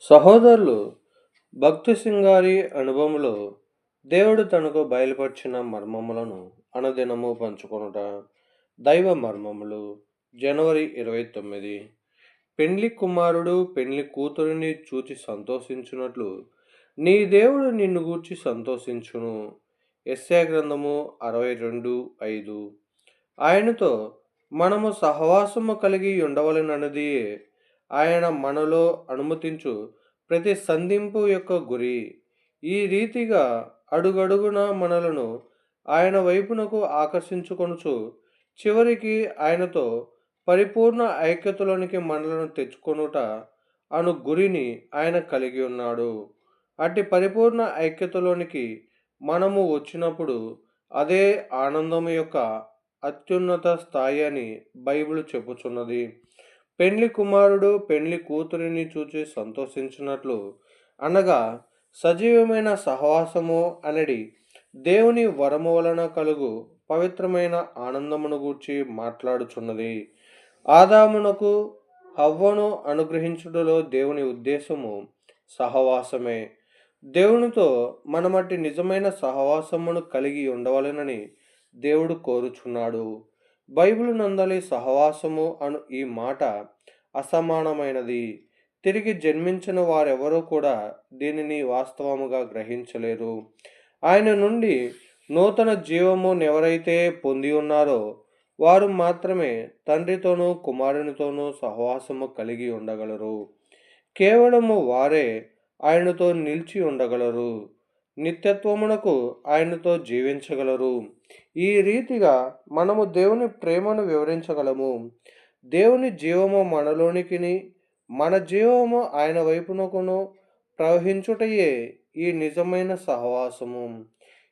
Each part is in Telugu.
సహోదరులు భక్తి సింగారి అనుభవంలో దేవుడు తనకు బయలుపరిచిన మర్మములను అనుదినము పంచుకొనుట దైవ మర్మములు. జనవరి ఇరవై తొమ్మిది. పెండ్లి కుమారుడు పెండ్లి కూతురిని చూచి సంతోషించున్నట్లు నీ దేవుడు నిన్ను గూర్చి సంతోషించును. ఎస్ఏ గ్రంథము అరవై రెండు ఐదు. ఆయనతో మనము సహవాసము కలిగి ఉండవలనన్నది ఆయన మనలో అనుమతించు ప్రతి సంధింపు యొక్క గురి. ఈ రీతిగా అడుగడుగున మనలను ఆయన వైపునకు ఆకర్షించుకొనుచు చివరికి ఆయనతో పరిపూర్ణ ఐక్యతలోనికి మనలను తెచ్చుకొనుట అను గురిని ఆయన కలిగి ఉన్నాడు. అట్టి పరిపూర్ణ ఐక్యతలోనికి మనము వచ్చినప్పుడు అదే ఆనందం యొక్క అత్యున్నత స్థాయి అని బైబిల్ చెప్పుచున్నది. పెండ్లి కుమారుడు పెండ్లి కూతురిని చూచి సంతోషించినట్లు అనగా సజీవమైన సహవాసము అనడి దేవుని వరము వలన కలుగు పవిత్రమైన ఆనందమును గూర్చి మాట్లాడుచున్నది. ఆదామునకు హవ్వను అనుగ్రహించుటలో దేవుని ఉద్దేశము సహవాసమే. దేవునితో మనమట్టి నిజమైన సహవాసమును కలిగి ఉండవలెనని దేవుడు కోరుచున్నాడు. బైబిల్ నందలి సహవాసము అను ఈ మాట అసమానమైనది. తిరిగి జన్మించిన వారెవరూ కూడా దీనిని వాస్తవముగా గ్రహించలేరు. ఆయన నుండి నూతన జీవము ఎవరైతే పొంది ఉన్నారో వారు మాత్రమే తండ్రితోనూ కుమారునితోనూ సహవాసము కలిగి ఉండగలరు. కేవలము వారే ఆయనతో నిలిచి ఉండగలరు. నిత్యత్వమునకు ఆయనతో జీవించగలరు. ఈ రీతిగా మనము దేవుని ప్రేమను వివరించగలము. దేవుని జీవము మనలోనికిని మన జీవము ఆయన వైపునకును ప్రవహించుటయే ఈ నిజమైన సహవాసము.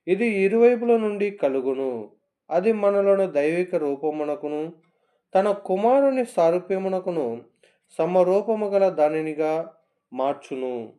ఇది ఇరువైపుల నుండి కలుగును. అది మనలోని దైవిక రూపమునకును తన కుమారుని సారూప్యమునకును సమరూపము గల దానినిగా మార్చును.